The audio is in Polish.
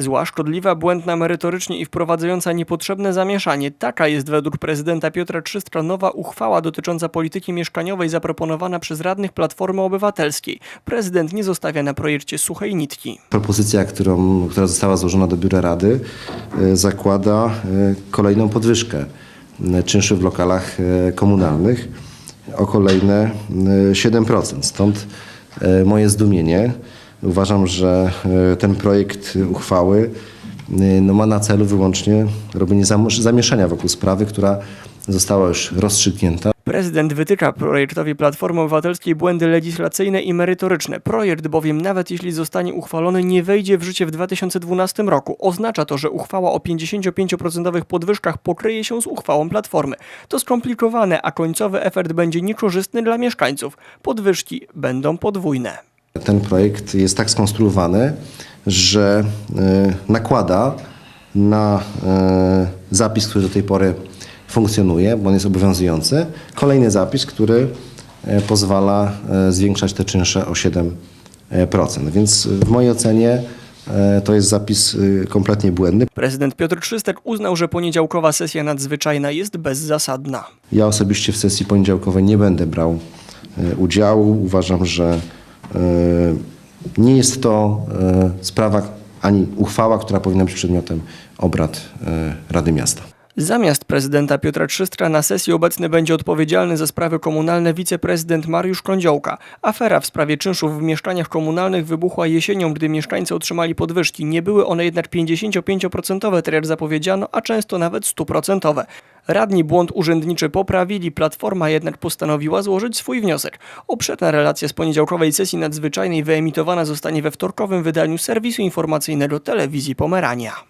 Zła, szkodliwa, błędna merytorycznie i wprowadzająca niepotrzebne zamieszanie. Taka jest według prezydenta Piotra Trzystra nowa uchwała dotycząca polityki mieszkaniowej zaproponowana przez radnych Platformy Obywatelskiej. Prezydent nie zostawia na projekcie suchej nitki. Propozycja, którą, która została złożona do Biura Rady, e, zakłada e, kolejną podwyżkę e, czynszy w lokalach komunalnych o kolejne e, 7%. Stąd moje zdumienie. Uważam, że e, ten projekt uchwały e, no, ma na celu wyłącznie robienie zam- zamieszania wokół sprawy, która została już rozstrzygnięta. Prezydent wytyka projektowi Platformy Obywatelskiej błędy legislacyjne i merytoryczne. Projekt bowiem, nawet jeśli zostanie uchwalony, nie wejdzie w życie w 2012 roku. Oznacza to, że uchwała o 55% podwyżkach pokryje się z uchwałą Platformy. To skomplikowane, a końcowy efekt będzie niekorzystny dla mieszkańców. Podwyżki będą podwójne. Ten projekt jest tak skonstruowany, że e, nakłada na e, zapis, który do tej pory funkcjonuje, bo on jest obowiązujący, kolejny zapis, który e, pozwala zwiększać te czynsze o 7%. Więc w mojej ocenie to jest zapis kompletnie błędny. Prezydent Piotr Trzystek uznał, że poniedziałkowa sesja nadzwyczajna jest bezzasadna. Ja osobiście w sesji poniedziałkowej nie będę brał udziału. Uważam, że nie jest to e, sprawa ani uchwała, która powinna być przedmiotem obrad e, Rady Miasta. Zamiast prezydenta Piotra Trzystra na sesji obecny będzie odpowiedzialny za sprawy komunalne wiceprezydent Mariusz Kądziołka. Afera w sprawie czynszów w mieszkaniach komunalnych wybuchła jesienią, gdy mieszkańcy otrzymali podwyżki. Nie były one jednak 55%, tak jak zapowiedziano, a często nawet 100%. Radni błąd urzędniczy poprawili, Platforma jednak postanowiła złożyć swój wniosek. Obszerna relacja z poniedziałkowej sesji nadzwyczajnej wyemitowana zostanie we wtorkowym wydaniu serwisu informacyjnego telewizji Pomerania.